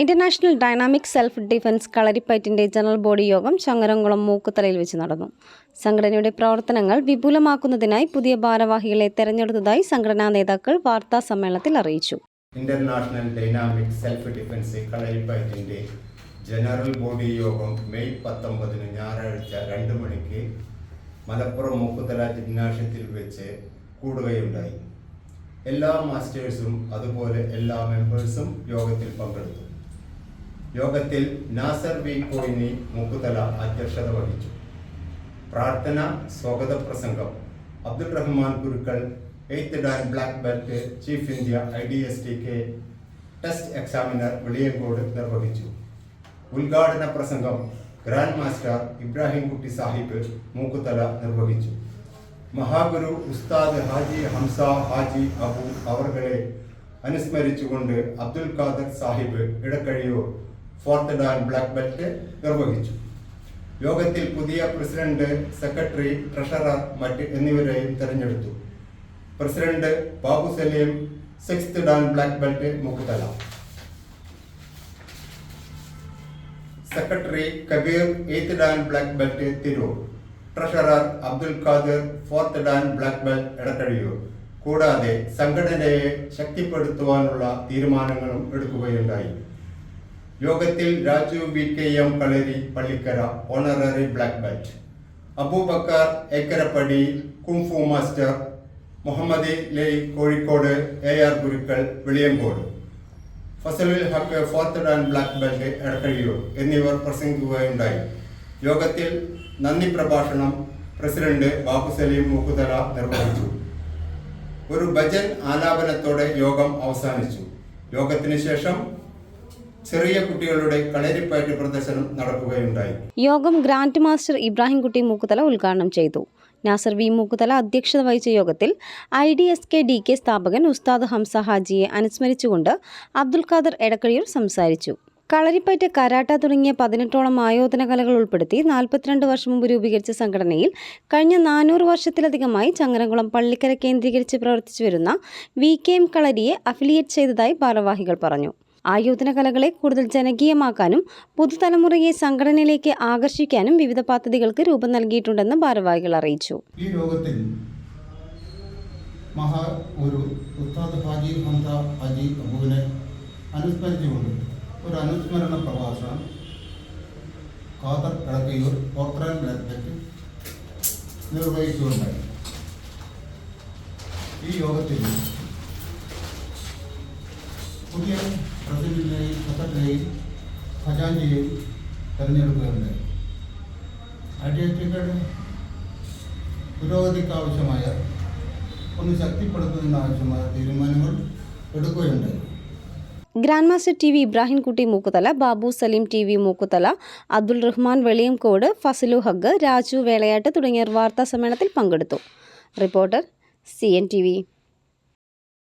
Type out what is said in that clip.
International dynamic self defence കളരിപ്പയറ്റിന്റെ general body യോഗം ചങ്ങരംകുളം മൂക്കുത്തലയിൽ വെച്ച് നടന്നു. സംഘടനയുടെ പ്രവർത്തനങ്ങൾ വിപുലമാക്കുന്നതിനായി പുതിയ ഭാരവാഹികളെ തെരഞ്ഞെടുത്തതായി സംഘടനാ നേതാക്കൾ വാർത്താ സമ്മേളനത്തിൽ അറിയിച്ചു. ഇന്റർനാഷണൽ ഡൈനാമിക് സെൽഫ് ഡിഫൻസ് കളരിപ്പയറ്റിന്റെ ജനറൽ ബോഡി യോഗം മെയ് പത്തൊമ്പതിന് ഞായറാഴ്ച രണ്ട് മണിക്ക് മലപ്പുറം മൂക്കുത്തല ജിംനാഷ്യത്തിൽ വെച്ച് കൂടുകയുണ്ടായി. എല്ലാ മാസ്റ്റേഴ്സും അതുപോലെ എല്ലാ മെമ്പേഴ്സും യോഗത്തിൽ പങ്കെടുത്തു. യോഗത്തിൽ നാസർ വി കോയിനി മൂക്കുതല അധ്യക്ഷത വഹിച്ചു. പ്രാർത്ഥന സ്വാഗത പ്രസംഗം. Abdul Rahman Gurukkal eighth dan black belt chief India I D S T K test examiner Veliyankode നിർവഹിച്ചു. ഉദ്ഘാടന പ്രസംഗം ഗ്രാൻഡ് മാസ്റ്റർ ഇബ്രാഹിം കുട്ടി സാഹിബ് മൂക്കുതല നിർവഹിച്ചു. മഹാഗുരു ഉസ്താദ് ഹാജി ഹംസ ഹാജി അബു അവർകളെ അനുസ്മരിച്ചുകൊണ്ട് Abdul Khader Sahib Edakkazhiyur fourth dan black belt നിർവഹിച്ചു. യോഗത്തിൽ പുതിയ പ്രസിഡന്റ് സെക്രട്ടറി ട്രഷറർ മറ്റ് എന്നിവരെയും തെരഞ്ഞെടുത്തു. President Babu Salim sixth dan black belt Mukkuthala secretary Kabir eighth dan black belt Tirur. Treasurer Abdul Khadir fourth dan black belt Edakkazhiyur കൂടാതെ സംഘടനയെ ശക്തിപ്പെടുത്തുവാനുള്ള തീരുമാനങ്ങളും എടുക്കുകയുണ്ടായി. യോഗത്തിൽ Raju V K M kalari Pallikkara honorary black belt Abubakar Ekkarappadi kung fu master Muhammad lie Kozhikode A R Gurukkal Veliyankode. Fazlul Haq fourth dan black belt Edakkazhiyur എന്നിവർ പ്രസംഗിക്കുകയുണ്ടായി. യോഗത്തിൽ നന്ദി പ്രഭാഷണം പ്രസിഡന്റ് ബാബു സലീം മുക്കുതല നിർവഹിച്ചു. ഒരു ഭജൻ ആലാപനത്തോടെ യോഗം അവസാനിച്ചു. യോഗത്തിന് ശേഷം ചെറിയ കുട്ടികളുടെ കളരിപ്പയറ്റ് പ്രദർശനം നടക്കുകയുണ്ടായി. യോഗം ഗ്രാൻഡ് മാസ്റ്റർ ഇബ്രാഹിംകുട്ടി മൂക്കുതല ഉദ്ഘാടനം ചെയ്തു. നാസർ വി മൂക്കുതല അധ്യക്ഷത വഹിച്ച യോഗത്തിൽ I D S K D K സ്ഥാപകൻ ഉസ്താദ് ഹംസ ഹാജിയെ അനുസ്മരിച്ചുകൊണ്ട് അബ്ദുൽ ഖാദർ എടക്കഴിയൂർ സംസാരിച്ചു. കളരിപ്പയറ്റ് കരാട്ട തുടങ്ങിയ പതിനെട്ടോളം ആയോധന കലകൾ ഉൾപ്പെടുത്തി നാൽപ്പത്തിരണ്ട് വർഷം മുമ്പ് രൂപീകരിച്ച സംഘടനയിൽ കഴിഞ്ഞ നാനൂറ് വർഷത്തിലധികമായി ചങ്ങരംകുളം പള്ളിക്കര കേന്ദ്രീകരിച്ച് പ്രവർത്തിച്ചു വരുന്ന വി കെ എം കളരിയെ അഫിലിയേറ്റ് ചെയ്തതായി ഭാരവാഹികൾ പറഞ്ഞു. ആയോധന കലകളെ കൂടുതൽ ജനകീയമാക്കാനും പുതുതലമുറയെ സംഘടനയിലേക്ക് ആകർഷിക്കാനും വിവിധ പദ്ധതികൾക്ക് രൂപം നൽകിയിട്ടുണ്ടെന്ന് ഭാരവാഹികൾ അറിയിച്ചു. ഈ മഹാ ഒരു ഒരു അനുസ്മരണ ഈ യോഗത്തിൽ പുതിയ പ്രസിഡന്റിനെയും സെക്രട്ടറിയെയും ഖജാൻജിയെയും തെരഞ്ഞെടുക്കുകയുണ്ടായി ഐ ഡി എസ് ടിയുടെ പുരോഗതിക്ക് ആവശ്യമായ ഒന്ന് ശക്തിപ്പെടുത്തുന്നതിനാവശ്യമായ തീരുമാനങ്ങൾ എടുക്കുകയുണ്ട് grand master T V Ibrahimkutty Mukkuthala Babu Salim T V Mukkuthala Abdul Rahman Veliyankode Fazlu Haq Raju Velayattu തുടങ്ങിയവർ വാർത്താ സമ്മേളനത്തിൽ പങ്കെടുത്തു. Reporter C N T V.